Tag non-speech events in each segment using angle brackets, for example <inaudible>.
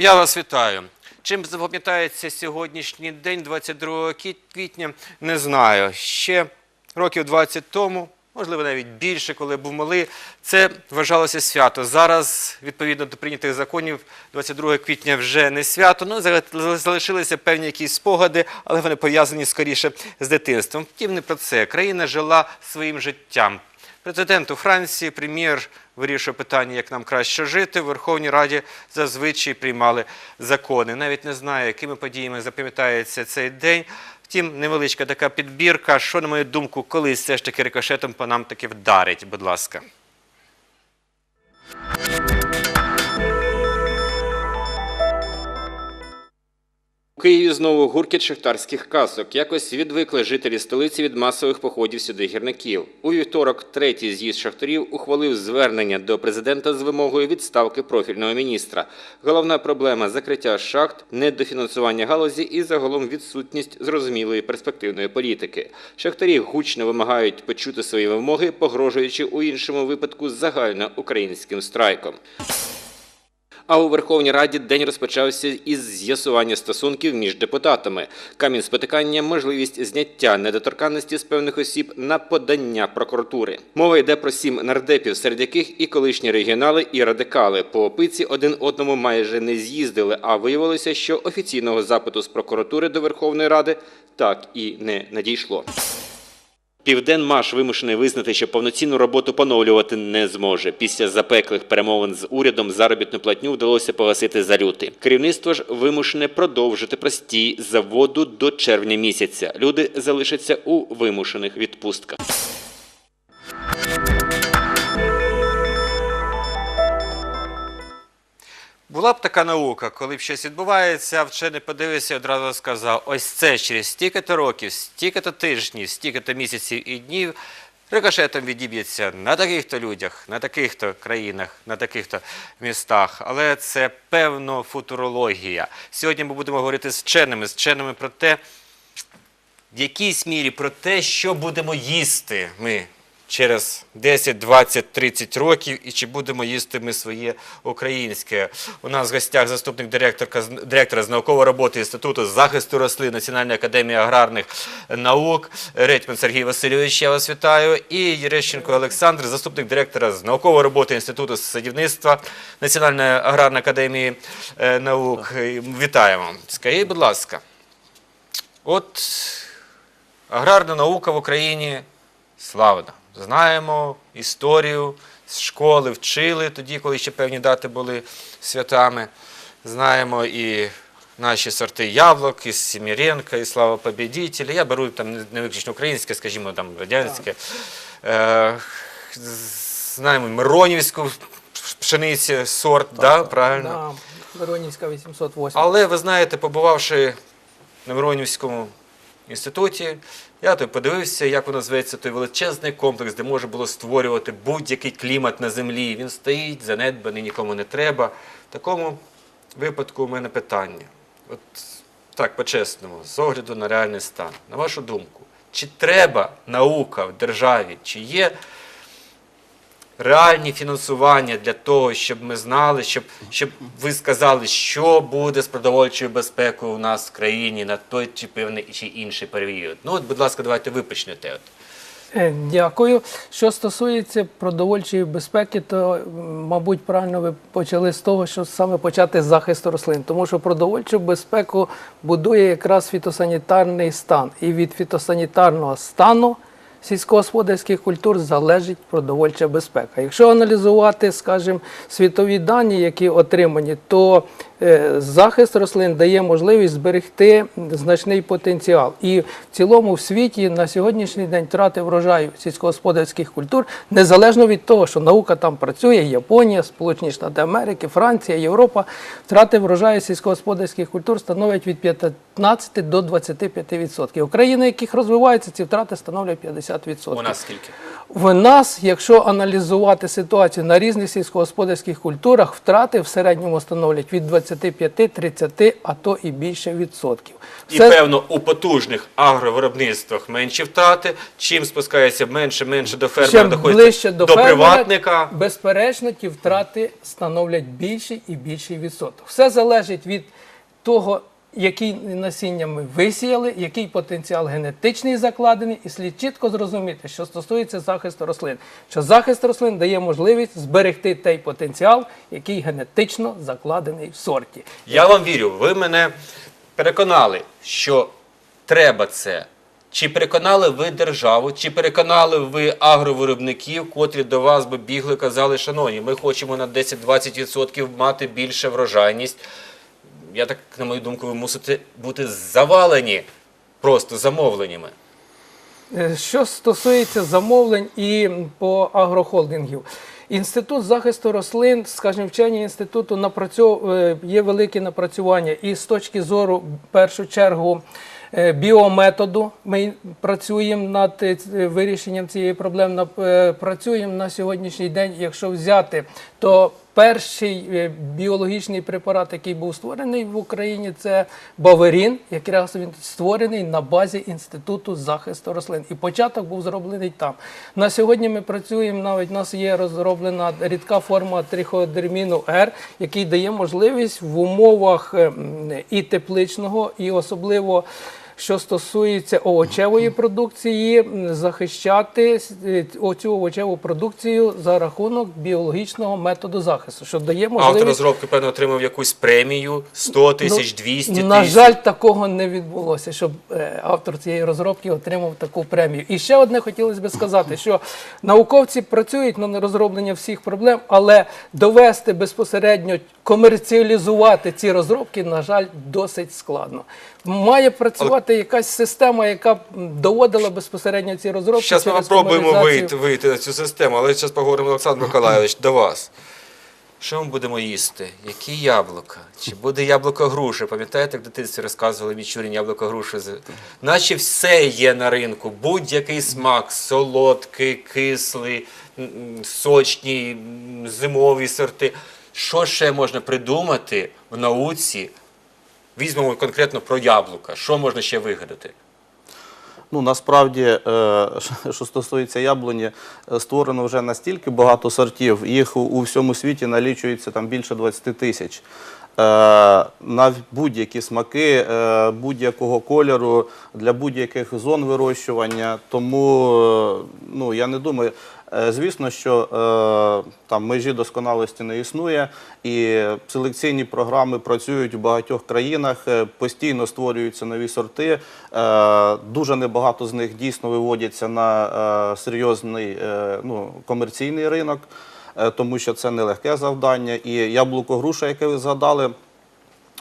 Я вас вітаю. Чим запам'ятається сьогоднішній день, 22 квіт- квітня, не знаю. Ще років 20 тому, можливо, навіть більше, коли був малий, це вважалося свято. Зараз, відповідно до прийнятих законів, 22 квітня вже не свято. Ну, зали- залишилися певні якісь спогади, але вони пов'язані скоріше з дитинством. Втім, не про це. Країна жила своїм життям. Президент у Франції, прем'єр вирішує питання, як нам краще жити. В Верховній Раді зазвичай приймали закони. Навіть не знаю, якими подіями запам'ятається цей день. Втім, невеличка така підбірка. Що, на мою думку, колись все ж таки рикошетом по нам таки вдарить, будь ласка. У Києві знову гуркіт шахтарських касок. Якось відвикли жителі столиці від масових походів сюди гірників. У вівторок третій з'їзд шахтарів ухвалив звернення до президента з вимогою відставки профільного міністра. Головна проблема закриття шахт, недофінансування галузі і загалом відсутність зрозумілої перспективної політики. Шахтарі гучно вимагають почути свої вимоги, погрожуючи у іншому випадку загальноукраїнським страйком. А у Верховній Раді день розпочався із з'ясування стосунків між депутатами. Камінь спотикання, можливість зняття недоторканності з певних осіб на подання прокуратури. Мова йде про сім нардепів, серед яких і колишні регіонали, і радикали. По опиці один одному майже не з'їздили, а виявилося, що офіційного запиту з прокуратури до Верховної Ради так і не надійшло. Південмаш вимушений визнати, що повноцінну роботу поновлювати не зможе. Після запеклих перемовин з урядом заробітну платню вдалося погасити за лютий. Керівництво ж вимушене продовжити простій заводу до червня місяця. Люди залишаться у вимушених відпустках. Була б така наука, коли б щось відбувається, вчений подивився і одразу сказав: ось це через стільки-то років, стільки-то тижнів, стільки-то місяців і днів рикошетом відіб'ється на таких-то людях, на таких-то країнах, на таких-то містах. Але це певно футурологія. Сьогодні ми будемо говорити з вченими, з вченими про те, в якійсь мірі про те, що будемо їсти ми через 10, 20, 30 років, і чи будемо їсти ми своє українське. У нас в гостях заступник директора, директора з наукової роботи Інституту захисту рослин Національної академії аграрних наук Ретьман Сергій Васильович, я вас вітаю. І Єрещенко Олександр, заступник директора з наукової роботи Інституту садівництва Національної аграрної академії е, наук. Вітаємо. Скажіть, будь ласка, от аграрна наука в Україні славна. Знаємо історію з школи, вчили тоді, коли ще певні дати були святами. Знаємо і наші сорти яблук, і Сіміренка, і Слава Побідітеля. Я беру там не- виключно українське, скажімо, там радянське. Е, знаємо Миронівську пшеницю, сорт, да, правильно? Да, Веронівська 808. Але ви знаєте, побувавши на Миронівському інституті, я тут подивився, як воно зветься, той величезний комплекс, де можна було створювати будь-який клімат на землі. Він стоїть, занедбаний, нікому не треба. В такому випадку у мене питання. От так, по-чесному, з огляду на реальний стан. На вашу думку, чи треба наука в державі, чи є реальні фінансування для того, щоб ми знали, щоб, щоб ви сказали, що буде з продовольчою безпекою у нас в країні на той чи певний чи інший період. Ну, от, будь ласка, давайте ви почнете. От. Е, Дякую. Що стосується продовольчої безпеки, то, мабуть, правильно ви почали з того, що саме почати з захисту рослин, тому що продовольчу безпеку будує якраз фітосанітарний стан. І від фітосанітарного стану сільськогосподарських культур залежить продовольча безпека. Якщо аналізувати, скажімо, світові дані, які отримані, то захист рослин дає можливість зберегти значний потенціал. І в цілому в світі на сьогоднішній день втрати врожаю сільськогосподарських культур незалежно від того, що наука там працює, Японія, Сполучені Штати Америки, Франція, Європа, втрати врожаю сільськогосподарських культур становлять від 15 до 25%. У країни, яких розвиваються, ці втрати становлять 50%. У нас скільки? В нас, якщо аналізувати ситуацію на різних сільськогосподарських культурах, втрати в середньому становлять від 25-30, а то і більше відсотків. І певно у потужних агровиробництвах менші втрати. Чим спускається менше, менше до фермера, доходить до, до фермера, приватника. безперечно, ті втрати становлять більший і більший відсоток. Все залежить від того, який насіння ми висіяли, який потенціал генетичний закладений, і слід чітко зрозуміти, що стосується захисту рослин, що захист рослин дає можливість зберегти той потенціал, який генетично закладений в сорті. Я вам вірю, ви мене переконали, що треба це. Чи переконали ви державу, чи переконали ви агровиробників, котрі до вас би бігли, казали, шановні, ми хочемо на 10-20% мати більше врожайність. Я так, на мою думку, ви мусите бути завалені просто замовленнями. Е, Що стосується замовлень і по агрохолдингів, інститут захисту рослин, скажімо, вчені інституту е, є великі напрацювання і з точки зору, в першу чергу, е, біометоду. Ми працюємо над вирішенням цієї проблеми. Працюємо на сьогоднішній день. Якщо взяти, то перший е, біологічний препарат, який був створений в Україні, це Баверін, якраз він створений на базі інституту захисту рослин. І початок був зроблений там. На сьогодні ми працюємо. Навіть у нас є розроблена рідка форма триходерміну Р, який дає можливість в умовах е, і тепличного, і особливо. Що стосується овочевої продукції, захищати е, оцю овочеву продукцію за рахунок біологічного методу захисту, що дає Автор розробки, певно, отримав якусь премію 100 тисяч, 200 тисяч. Ну, На жаль, такого не відбулося, щоб е, автор цієї розробки отримав таку премію. І ще одне хотілося би сказати, що науковці працюють над розробленням всіх проблем, але довести безпосередньо комерціалізувати ці розробки, на жаль, досить складно. Має працювати якась система, яка б доводила безпосередньо ці розробки. Зараз ми через спробуємо вийти, вийти на цю систему, але зараз поговоримо, Олександр Миколайович, до вас. Що ми будемо їсти? Які яблука? Чи буде яблуко груші? Пам'ятаєте, як в дитинстві розказували Мічурін яблуко груші? Наче все є на ринку, будь-який смак, солодкий, кислий, м, м, сочні, м, зимові сорти. Що ще можна придумати в науці? Візьмемо конкретно про яблука. Що можна ще вигадати? Ну, насправді, е, <laughs> що стосується яблуні, е, створено вже настільки багато сортів, їх у- всьому світі налічується більше 20 тисяч. Е, На будь-які смаки, е, будь-якого кольору, для будь-яких зон вирощування. Тому е, ну, я не думаю. Звісно, що там межі досконалості не існує, і селекційні програми працюють в багатьох країнах, постійно створюються нові сорти. Дуже небагато з них дійсно виводяться на серйозний ну, комерційний ринок, тому що це нелегке завдання. І яблуко груша, яке ви згадали.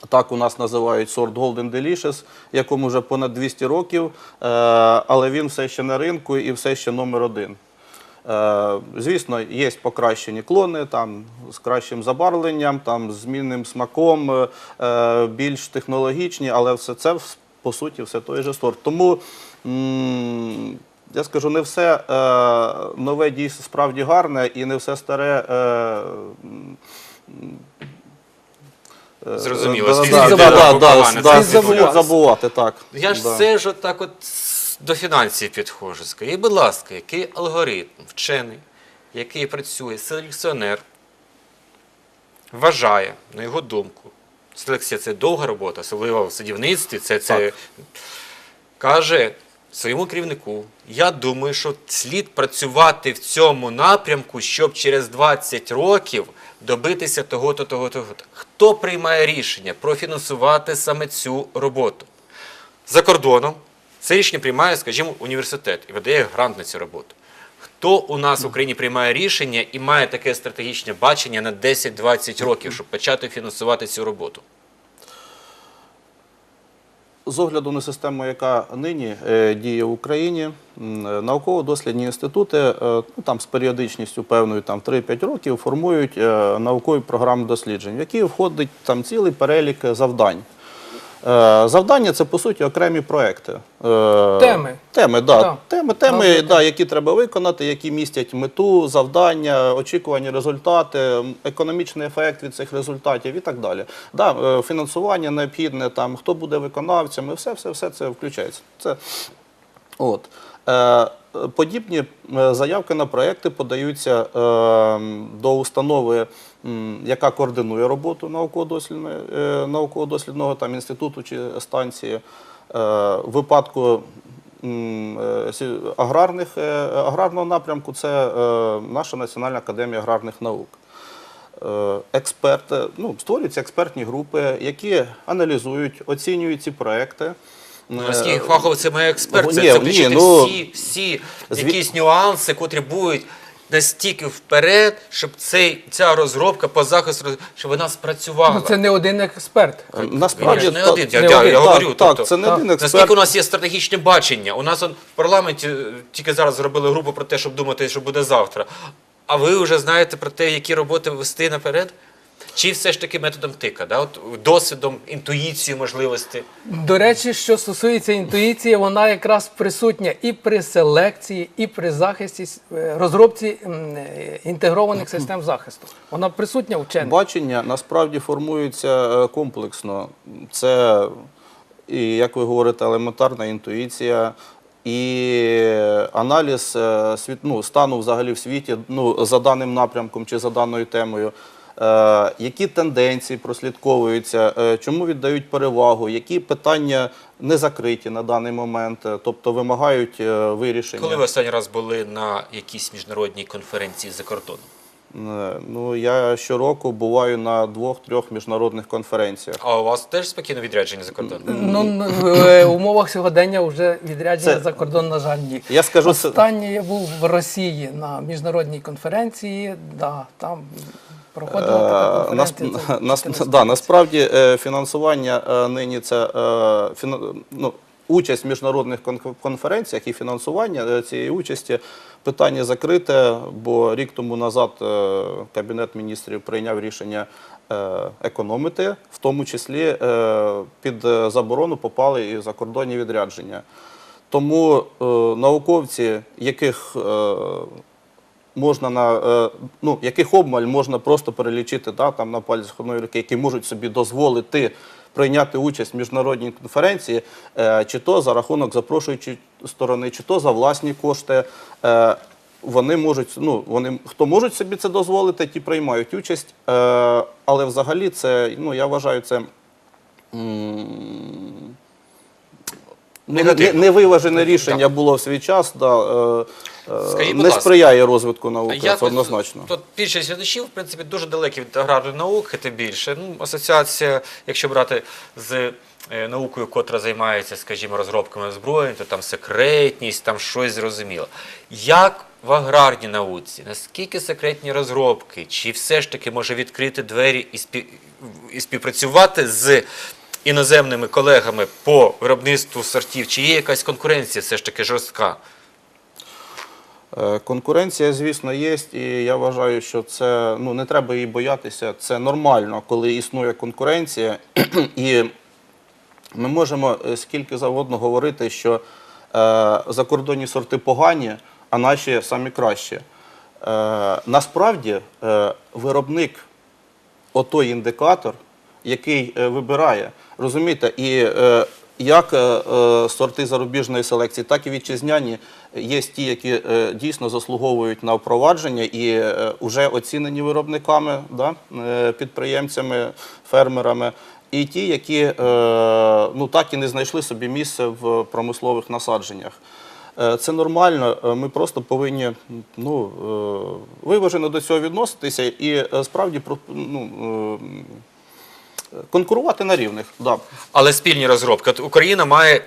Так у нас називають сорт Golden Delicious, якому вже понад 200 років, е, але він все ще на ринку і все ще номер один. Е, Звісно, є покращені клони там, з кращим забарвленням, там, з змінним смаком, е, більш технологічні, але все це по суті все той же сорт. Тому я скажу, не все е, нове дійсно справді гарне і не все старе. е, е, Зрозуміло, да, слід да, забувати. да, да, Погано, да, слід забувати. забувати, так. Я ж да. все ж так от до фінансів підходжу. Скажіть, будь ласка, який алгоритм, вчений, який працює, селекціонер, вважає, на його думку, селекція це довга робота, особливо в садівництві, це, це каже своєму керівнику, я думаю, що слід працювати в цьому напрямку, щоб через 20 років добитися того-то, того-то. Хто приймає рішення профінансувати саме цю роботу? За кордоном це рішення приймає, скажімо, університет і видає грант на цю роботу. Хто у нас в Україні приймає рішення і має таке стратегічне бачення на 10-20 років, щоб почати фінансувати цю роботу? З огляду на систему, яка нині е, діє в Україні, е, науково-дослідні інститути е, ну, там, з періодичністю певною там, 3-5 років формують наукові програми досліджень, в які входить там, цілий перелік завдань. Е, Завдання це по суті окремі проекти. Е, Теми. Теми, да. Да. Теми, теми да, які треба виконати, які містять мету, завдання, очікувані результати, економічний ефект від цих результатів і так далі. Да, е, фінансування необхідне, там, хто буде виконавцями, все, все, все це включається. Це От. Подібні заявки на проекти подаються е, до установи, яка координує роботу е, науково-дослідного там, інституту чи станції. Е, в випадку м, е, аграрних, е, аграрного напрямку це е, наша Національна академія аграрних наук. Е, Експерти, ну, створюються експертні групи, які аналізують, оцінюють ці проекти. Наскільки Е, фаховцями експерт, це, включити ну, всі, всі якісь нюанси, котрі будуть настільки вперед, щоб цей, ця розробка по захисту, щоб вона спрацювала. Ну, це не один експерт. Насправді Він ж не та- один, я, не я, один. я так, говорю. так, тобто, це не так. один Наскільки у нас є стратегічне бачення? У нас он, в парламенті е, тільки зараз зробили групу про те, щоб думати, що буде завтра. А ви вже знаєте про те, які роботи вести наперед? Чи все ж таки методом тика, да? От, досвідом, інтуїцією, можливості? До речі, що стосується інтуїції, вона якраз присутня і при селекції, і при захисті е, розробці е, інтегрованих систем захисту. Вона присутня в вчених. Бачення насправді формується е, комплексно. Це, і, як ви говорите, елементарна інтуїція. І аналіз світ, ну, стану взагалі в світі ну, за даним напрямком чи за даною темою, які тенденції прослідковуються, е, чому віддають перевагу, які питання не закриті на даний момент, е, тобто вимагають е, вирішення. Коли ви останній раз були на якійсь міжнародній конференції за кордоном? Е, Ну, я щороку буваю на двох-трьох міжнародних конференціях. А у вас теж спокійно відрядження за кордоном? Ну, в е, умовах сьогодення вже відрядження Це- за кордон, на жаль, ні. Я скажу, Останнє я був в Росії на міжнародній конференції, да, там проходила така Е, нас- <laughs> нас- да, насправді е, фінансування е, нині це ну, участь в міжнародних конференціях і фінансування цієї участі питання закрите, бо рік тому назад Кабінет міністрів прийняв рішення економити, в тому числі під заборону попали і закордонні відрядження. Тому е, науковці, яких е, можна на е, ну, яких обмаль можна просто перелічити да, там, на пальці одної руки, які можуть собі дозволити прийняти участь в міжнародній конференції, е, чи то за рахунок запрошуючої сторони, чи то за власні кошти. Е, вони можуть, ну вони хто можуть собі це дозволити, ті приймають участь. Але взагалі це, ну я вважаю, це. Ну, не- невиважене рішення було в свій час, да, е, е, Скажіть, будь не ласка, сприяє розвитку науки, це однозначно. Тут більшість глядачів, в принципі, дуже далекі від аграрної науки, тим більше. Ну, асоціація, якщо брати з е, наукою, котра займається, скажімо, розробками озброєнь, то там секретність, там щось зрозуміло. Як в аграрній науці, наскільки секретні розробки, чи все ж таки може відкрити двері і, спів... і співпрацювати з іноземними колегами по виробництву сортів? Чи є якась конкуренція все ж таки жорстка? Е, Конкуренція, звісно, є, і я вважаю, що це ну не треба її боятися. Це нормально, коли існує конкуренція, <clears throat> і ми можемо е, скільки завгодно говорити, що е, закордонні сорти погані, а наші самі кращі. Е, насправді, е, виробник отой індикатор, який е, вибирає. Розумієте, і е, як е, сорти зарубіжної селекції, так і вітчизняні є ті, які дійсно заслуговують на впровадження і вже оцінені виробниками, підприємцями, фермерами. І ті, які ну, так і не знайшли собі місце в промислових насадженнях. Це нормально. Ми просто повинні ну, виважено до цього відноситися і справді ну, конкурувати на рівних. Да. Але спільні розробки. Україна має е,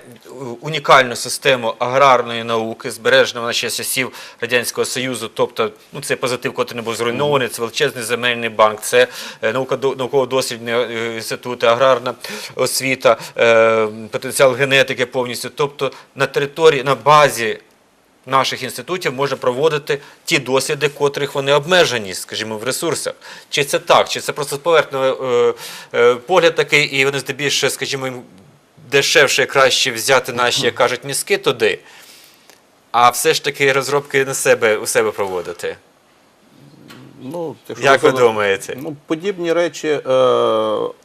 унікальну систему аграрної науки, збережену вона ще часів Радянського Союзу. Тобто, ну це позитив, який не був зруйнований, це величезний земельний банк, це е, наука науково-дослідні е, інститути, аграрна освіта, потенціал генетики повністю. Тобто на території, на базі. Наших інститутів може проводити ті досліди, котрих вони обмежені, скажімо, в ресурсах. Чи це так, чи це просто поверхневий е, е, погляд такий, і вони здебільшого, скажімо, їм дешевше і краще взяти наші, як кажуть, мізки туди, а все ж таки розробки на себе у себе проводити. Ну, якщо Як ви думаєте? Ну, подібні речі е,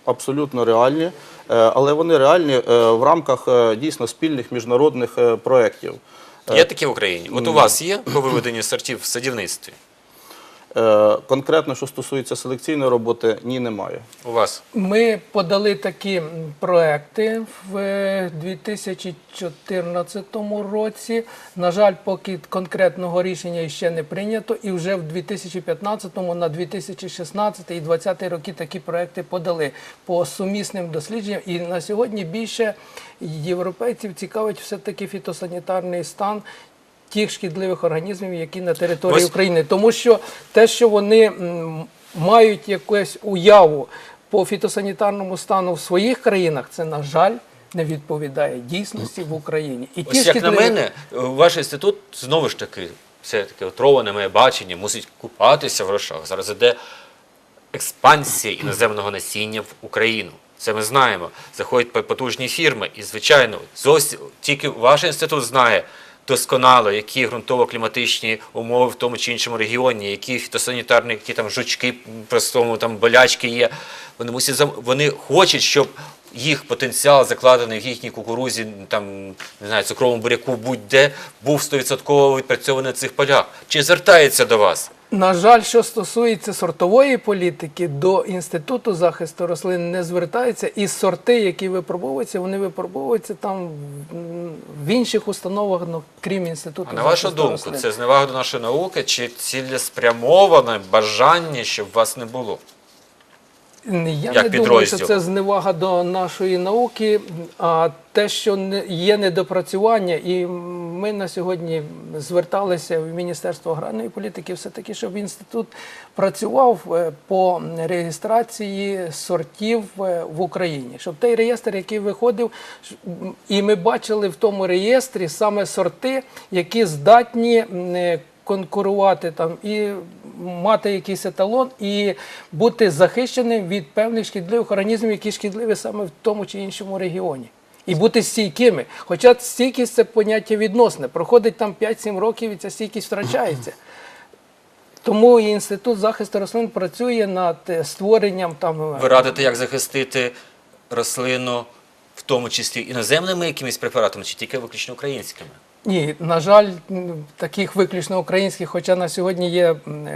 абсолютно реальні, е, але вони реальні е, в рамках е, дійсно спільних міжнародних е, проєктів. Є такі в Україні? От у вас є по виведенню сортів в садівництві? Е, конкретно, що стосується селекційної роботи, ні, немає. У вас? Ми подали такі проекти в е, 2014 році. На жаль, поки конкретного рішення ще не прийнято, і вже в 2015 на 2016 і 2020 роки такі проекти подали по сумісним дослідженням. І на сьогодні більше європейців цікавить все-таки фітосанітарний стан. Тих шкідливих організмів, які на території Ось- України, тому що те, що вони мають якусь уяву по фітосанітарному стану в своїх країнах, це на жаль не відповідає дійсності в Україні. І Ось як на мене, ваш інститут знову ж таки, це таке отроване моє бачення, мусить купатися в грошах. Зараз іде експансія іноземного насіння в Україну. Це ми знаємо. Заходять потужні фірми, і звичайно, зовсім тільки ваш інститут знає досконало, які ґрунтово-кліматичні умови в тому чи іншому регіоні, які фітосанітарні, які там жучки, простому там болячки є. Вони мусять вони хочуть, щоб їх потенціал закладений в їхній кукурузі, там не знаю, цукровому буряку, будь-де був 100% відпрацьований на цих полях. Чи звертається до вас? На жаль, що стосується сортової політики, до інституту захисту рослин не звертаються, і сорти, які випробовуються, вони випробовуються там в інших установах, ну, крім інституту А на вашу думку, рослин. це зневага до нашої науки чи цілеспрямоване бажання, щоб вас не було? Я Як не думаю, що це зневага до нашої науки, а те, що є недопрацювання, і ми на сьогодні зверталися в Міністерство аграрної політики, все-таки, щоб інститут працював е, по реєстрації сортів е, в Україні, щоб той реєстр, який виходив, і ми бачили в тому реєстрі саме сорти, які здатні е, конкурувати там. І мати якийсь еталон, і бути захищеним від певних шкідливих організмів, які шкідливі саме в тому чи іншому регіоні. І бути стійкими. Хоча стійкість це поняття відносне. Проходить там 5-7 років і ця стійкість втрачається. Тому і інститут захисту рослин працює над е, створенням там е, Ви радите, як захистити рослину, в тому числі іноземними якимись препаратами, чи тільки виключно українськими? Ні, на жаль, таких виключно українських, хоча на сьогодні є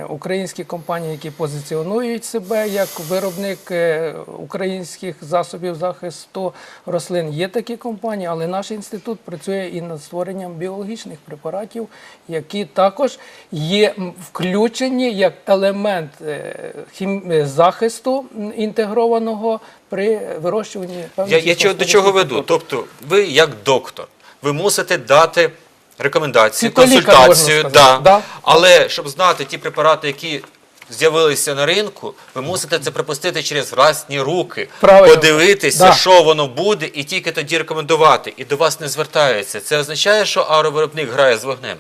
українські компанії, які позиціонують себе як виробник е, українських засобів захисту рослин. Є такі компанії, але наш інститут працює і над створенням біологічних препаратів, які також є включені як елемент е, е, захисту інтегрованого при вирощуванні певних Я, я до чого веду? Тобто, ви як доктор, ви мусите дати рекомендації, Фітолікар, консультацію, можна да. сказати. Да. але щоб знати ті препарати, які з'явилися на ринку, ви мусите це пропустити через власні руки, Правильно. подивитися, Да. що воно буде, і тільки тоді рекомендувати. І до вас не звертаються. Це означає, що агровиробник грає з вогнем.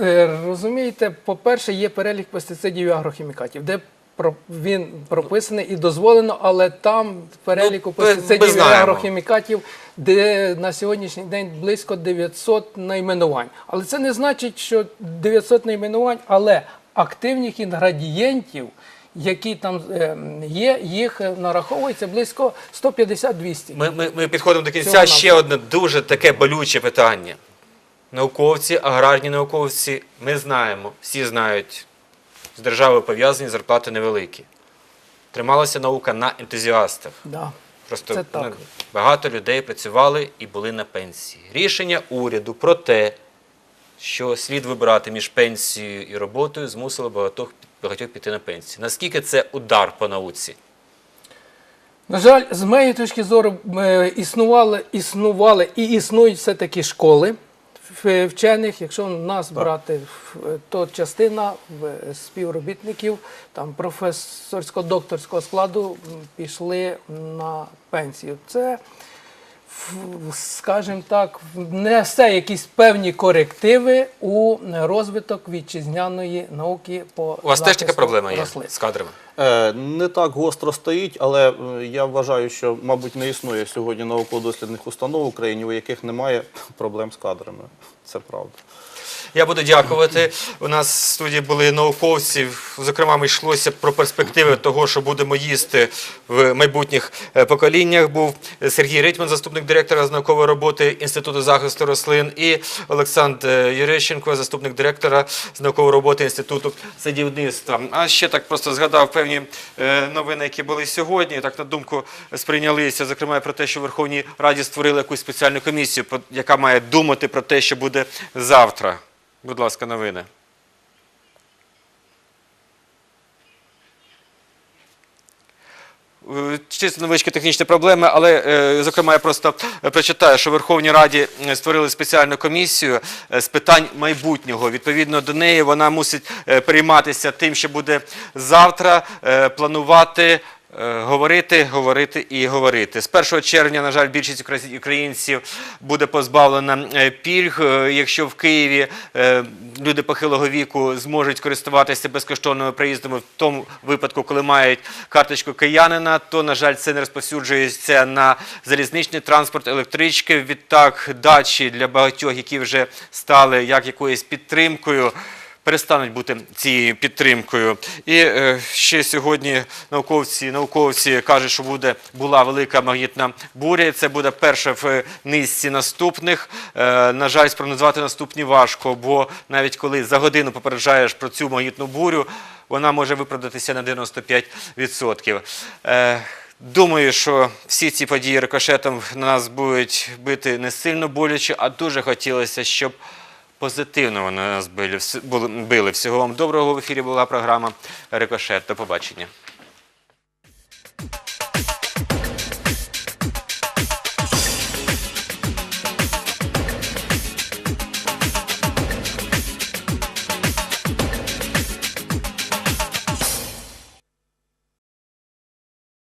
Е, Розумієте, по-перше, є перелік пестицидів і агрохімікатів, де він прописаний і дозволено, але там в переліку Ну, пестицидів і агрохімікатів, де на сьогоднішній день близько 900 найменувань. Але це не значить, що 900 найменувань, але активних інгредієнтів, які там е, є, їх е, нараховується близько 150-200. Ми, ми, ми підходимо до кінця. Цього Ще одне дуже таке болюче питання. Науковці, аграрні науковці, ми знаємо, всі знають, з державою пов'язані зарплати невеликі. Трималася наука на ентузіастах. Да. Просто Це так. ну, багато людей працювали і були на пенсії. Рішення уряду про те, що слід вибирати між пенсією і роботою, змусило багатьох, багатьох піти на пенсію. Наскільки це удар по науці? На жаль, з моєї точки зору е, існували, існували і існують все-таки школи вчених. Якщо нас брати, то частина в- співробітників там професорсько-докторського складу пішли на пенсію. Це скажімо так, несе якісь певні корективи у розвиток вітчизняної науки по У вас теж така проблема є рослин. з кадрами? Е, Не так гостро стоїть, але е, я вважаю, що, мабуть, не існує сьогодні науково-дослідних установ в Україні, у яких немає <laughs> проблем з кадрами. Це правда. Я буду дякувати. У нас в студії були науковці. Зокрема, ми йшлося про перспективи того, що будемо їсти в майбутніх е, поколіннях. Був Сергій Ритман, заступник директора з наукової роботи Інституту захисту рослин, і Олександр е, Юрищенко, заступник директора з наукової роботи Інституту садівництва. А ще так просто згадав певні е, новини, які були сьогодні. Так на думку сприйнялися, зокрема про те, що Верховній Раді створили якусь спеціальну комісію, яка має думати про те, що буде завтра. Будь ласка, новини. Е, Чисто невеличкі технічні проблеми, але, е, зокрема, я просто прочитаю, що Верховній Раді е, створили спеціальну комісію з питань майбутнього. Відповідно до неї вона мусить перейматися тим, що буде завтра, планувати. Е, Говорити, говорити і говорити. З 1 червня, на жаль, більшість укра- українців буде позбавлена е, пільг. Е, Якщо в Києві люди похилого віку зможуть користуватися безкоштовними проїздами в тому випадку, коли мають карточку киянина, то, на жаль, це не розповсюджується на залізничний транспорт, електрички. Відтак, дачі для багатьох, які вже стали як якоюсь підтримкою перестануть бути цією підтримкою. І е, ще сьогодні науковці, науковці кажуть, що буде була велика магнітна буря. і Це буде перша в низці наступних. Е, на жаль, спрогнозувати наступні важко, бо навіть коли за годину попереджаєш про цю магнітну бурю, вона може виправдатися на 95%. Е, Думаю, що всі ці події рикошетом на нас будуть бити не сильно боляче, а дуже хотілося, щоб позитивного на нас били. били. Всього вам доброго в ефірі була програма Рикошет. До побачення.